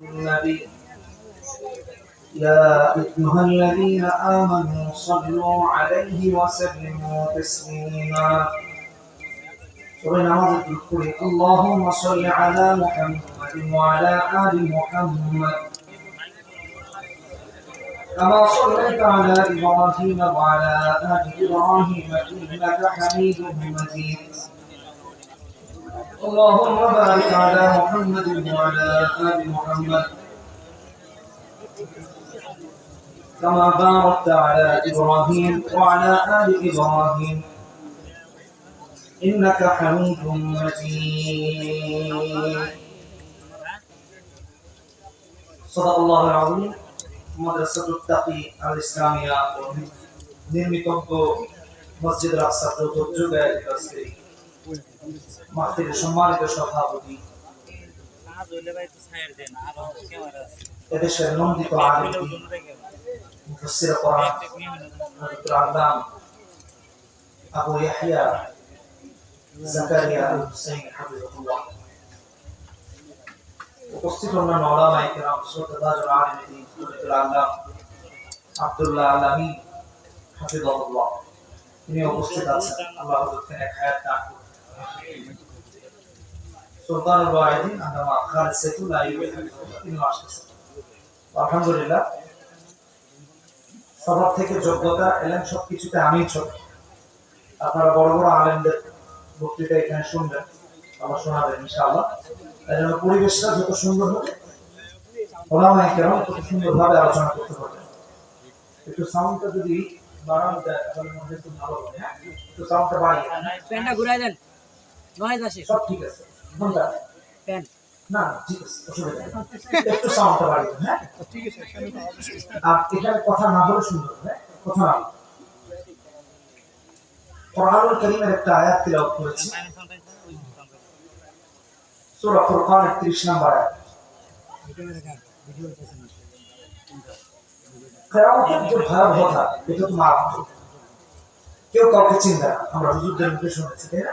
النبي يا أيها الذين آمنوا صلوا عليه وسلموا تسليما. سورة نماز الكل اللهم صل على محمد وعلى آل محمد. كما صليت على إبراهيم وعلى آل إبراهيم إنك حميد مجيد. اللهم بارك على محمد وعلى آل محمد كما باركت على إبراهيم وعلى آل إبراهيم إنك حميد مجيد صدق الله العظيم مدرسة التقي الإسلامية নির্মিতজ্ঞ মসজিদ রাস্তা চতুর্যুগ কাছে মাহফিলের সম্মানিত সভাপতি কাজ হইলে ভাই একটু ছাইড় দেন আরো ক্যামেরা আছে এদেশের নন্দিত আলিম মুফসির কোরআন হযরত আল্লাম আবু ইয়াহইয়া জাকারিয়া আল হুসাইন হাফিজাহুল্লাহ উপস্থিত অন্যান্য ওলামায়ে কেরাম শ্রদ্ধাভাজন আলিম দিন হযরত আল্লাম আব্দুল্লাহ আলামি হাফিজাহুল্লাহ তিনি উপস্থিত আছেন আল্লাহ হযরতকে এক হায়াত দান করুন সুলতানুল ওয়াহিদিন আল্লামা খালেদ আইয়ুবী তিনি আসতেছেন। আলহামদুলিল্লাহ, সবার থেকে যোগ্যতা, এলেন সবকিছুতে আমি ছোট। আপনারা বড় বড় আলেমদের বক্তৃতা এখানে শুনবেন, আবার শোনাবেন, ইনশাআল্লাহ। তাই জন্য পরিবেশটা যত সুন্দর হবে ওলামায়ে কেরাম তত সুন্দরভাবে আলোচনা করতে পারবেন। একটু সাউন্ডটা যদি বাড়ানো যায়, তাহলে মনে হয় একটু ভালো হবে হ্যাঁ? একটু সাউন্ডটা বাড়িয়ে প্যানটা ঘুরাই দেন। নয়েজ আসে সব ঠিক আছে। কোনটা প্যান না না, ঠিক আছে অসুবিধা নেই। একটু সাউন্ডটা বাড়িয়ে দেন, হ্যাঁ? আর এখানে কথা না বলে শুনতে হ্যাঁ? কথা না কোরআনুল কারীমের একটা আয়াত তিলাওয়াত করেছি। সূরা ফুরকান 31 নম্বর আয়াত। কিয়ামতের যে ভয়াবহতা এটা তো মারাত্মক। কেউ কাউকে চিন্তা আমরা হুজুরদের মুখে শুনেছি তাই না?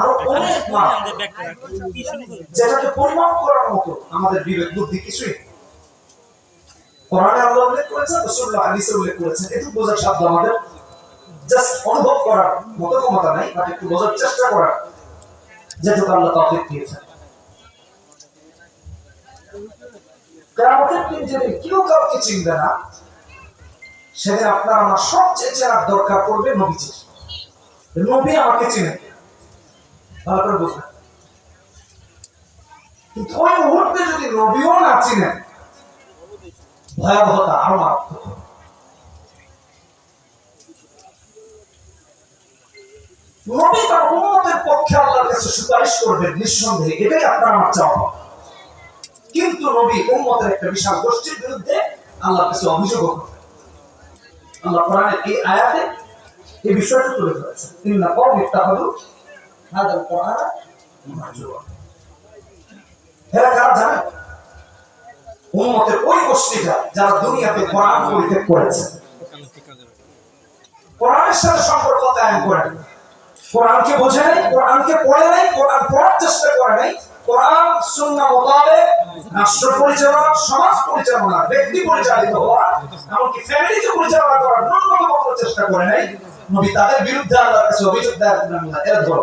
আরও অনেক মাপ যেটাকে পরিমাপ করার মতো আমাদের বিবেক বুদ্ধি কিছুই কোরআনে আল্লাহ উল্লেখ করেছেন রাসূলুল্লাহ হাদিসে উল্লেখ করেছেন। বোঝার শব্দ আমাদের। জাস্ট অনুভব করার মতো ক্ষমতা নাই বাট একটু বোঝার চেষ্টা করার। যেটুকু আল্লাহ তৌফিক দিয়েছেন। কিয়ামতের দিন যেদিন কেউ কাউকে চিনবে না সেদিন আপনার আমার সবচেয়ে চেনার দরকার পড়বে নবীজির। নবী আমাকে চিনে ভালো যদি নবীও না চিনেন, ভয়াবহতা আরও মারাত্মক নিঃসন্দেহে, এটাই আপনার চাওয়া। কিন্তু নবী উম্মতের একটা বিশাল গোষ্ঠীর বিরুদ্ধে আল্লাহর কাছে আল্লাহ কোরআনের এই আয়াতে এই বিষয়টা তুলে ধরেছেন। ইন্না কওমি ইত্তাখাযু হাদাল কোরআনা মাহজুরা এরা কারা জানেন উম্মতের ওই গোষ্ঠীটা যারা দুনিয়াতে কোরআন পরিত্যাগ করেছে কোরআনের সাথে সম্পর্ক কায়েম করে। কোরআনকে বোঝে নাই কোরআনকে পড়ে নাই কোরআন পড়ার চেষ্টা করে নাই। কোরআন সুন্নাহ মোতাবেক রাষ্ট্র পরিচালনা, সমাজ পরিচালনা, ব্যক্তি পরিচালিত হওয়া, এমনকি ফ্যামিলিকে পরিচালনা করার ন্যূনতম চেষ্টা করে নাই। নবী তাদের বিরুদ্ধে আল্লাহর কাছে অভিযোগ দেয় এরা ধরো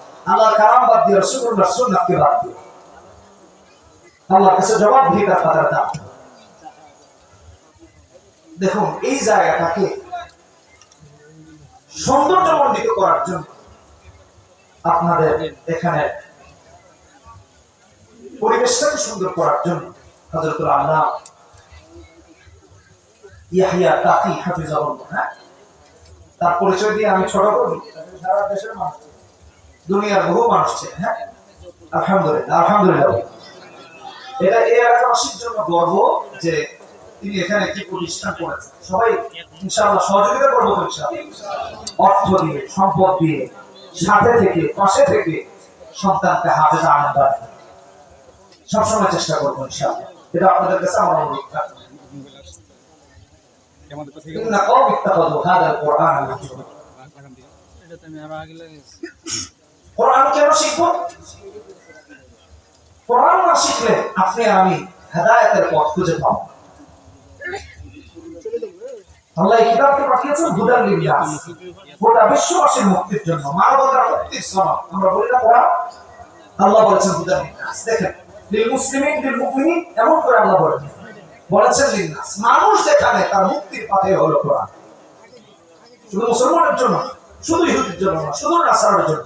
আল্লাহর কালাম বাদ দিয়ে রসুল্লাহ সুন্নাহকে বাদ দিয়ে। আল্লাহর কাছে জবাব দিয়ে তার কথার দাম দেখুন, এই জায়গাটাকে সৌন্দর্যমণ্ডিত করার জন্য আপনাদের এখানে পরিবেশটাকে সুন্দর করার জন্য হজরতুল আল্লাহ ইয়াহিয়া তাকি হাফিজাহুল্লাহ হ্যাঁ? তার পরিচয় দিয়ে আমি ছোট করি সারা দেশের মানুষ। দুনিয়ার বহু মানুষ চেনে, হ্যাঁ আলহামদুলিল্লাহ আলহামদুলিল্লাহ এটা এই এলাকাবাসীর জন্য গর্ব যে তিনি এখানে কি প্রতিষ্ঠান করেছেন সবাই ইনশাআল্লাহ সহযোগিতা করবো তো ইনশাআল্লাহ অর্থ দিয়ে সম্পদ দিয়ে সাথে থেকে পাশে থেকে সন্তানকে হাফেজ আনন্দ রাখবে। সবসময় চেষ্টা করবো ইনশাআল্লাহ এটা আপনাদের কাছে আমার অনুরোধ থাকবে إن قوم اتخذوا هذا القرآن مهجورا কোরআন কেন শিখব? কোরআন না শিখলে আপনি আর আমি হেদায়েতের পথ খুঁজে পাবো আল্লাহ কিতাবকে পাঠিয়েছেন গোটা বিশ্ববাসীর মুক্তির জন্য, মানবতার মুক্তির আমরা বলি না কোরআন। আল্লাহ বলেছেন হুদার দেখেন, লিল মুসলিমিন, লিল মুমিনিন, এমন করে আল্লাহ বলেছেন বলেছেন লিল্লাহ মানুষ যেখানে তার মুক্তির পথে হলো কোরআন। শুধু মুসলমানের জন্য, শুধু ইহুদির জন্য না, শুধু নাসারের জন্য।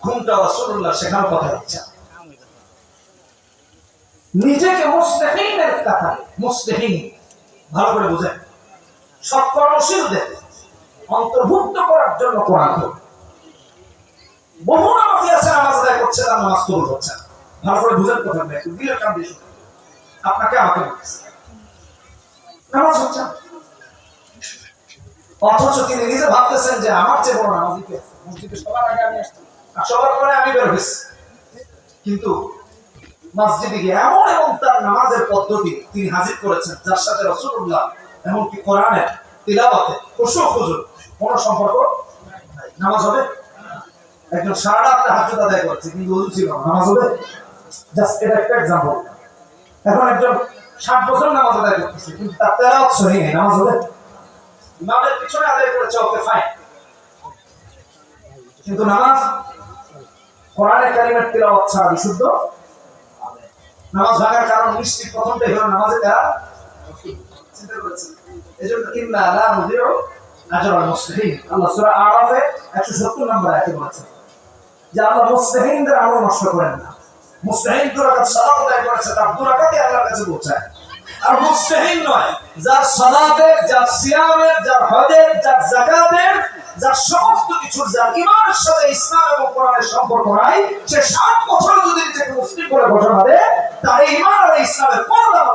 ঘুমটা রাসূলুল্লাহ শেখানোর কথা। নিজেকে কথা, মুস্তাহিন, ভালো করে বুঝেন সব কর্মশীলদের অন্তর্ভুক্ত করার জন্য কোরআন বহু আছে, নামাজ আদায় করছে, তার নামাজ কবুল হচ্ছে ভালো করে বুঝেন কথা একটু কান দিয়ে আপনাকে আমাকে। নামাজ হচ্ছে। অথচ তিনি নিজে ভাবতেছেন যে আমার চেয়ে বড় নামাজি? মসজিদে সবার আগে আমি আসতাম সবার পরে আমি বের হয়েছি। কিন্তু মসজিদে গিয়ে এমন এমন তার নামাজের পদ্ধতি তিনি হাজির করেছেন, যার সাথে রসুল্লাহ এমনকি কোরআনের তিলাওয়াতে খুশু খুজুর কোন সম্পর্ক নামাজ হবে? একজন সারা রাত হাত আদায় করছে, কিন্তু ওজু ছিল নামাজ হবে? জাস্ট এটা একটা এক্সাম্পল এখন একজন ষাট বছর নামাজ আদায় করতেছে, কিন্তু তার নেই। নামাজ হবে? ইমামের পিছনে আদায় করেছে, ওকে ফাইন কিন্তু নামাজ কোরআনে কারিমের তিলাওয়াত ছাড়া বিশুদ্ধ? নামাজ ভাঙার কারণ হলো নামাজে তারা চিন্তা করেছেন। এজন্য ইন্না লা নুদিউ আজরাল মুসলিমিন। আল্লাহ সূরা আরাফে 170 নম্বর আয়াতে বলেছেন, যে আল্লাহ মুসলিমিনদের আমল নষ্ট করেন না। আর নয়, যার সালাতের, যার সিয়ামের, যার হজের, যার যাকাতের যার সমস্ত কিছু, যার ইমানের সাথে ইসলাম এবং কোরআনের সম্পর্ক নাই, সে ষাট বছর যদি নিজেকে মুসলিম করে ঘোষণা দেয়, তার ইমান আর ইসলামের কোনো দাম।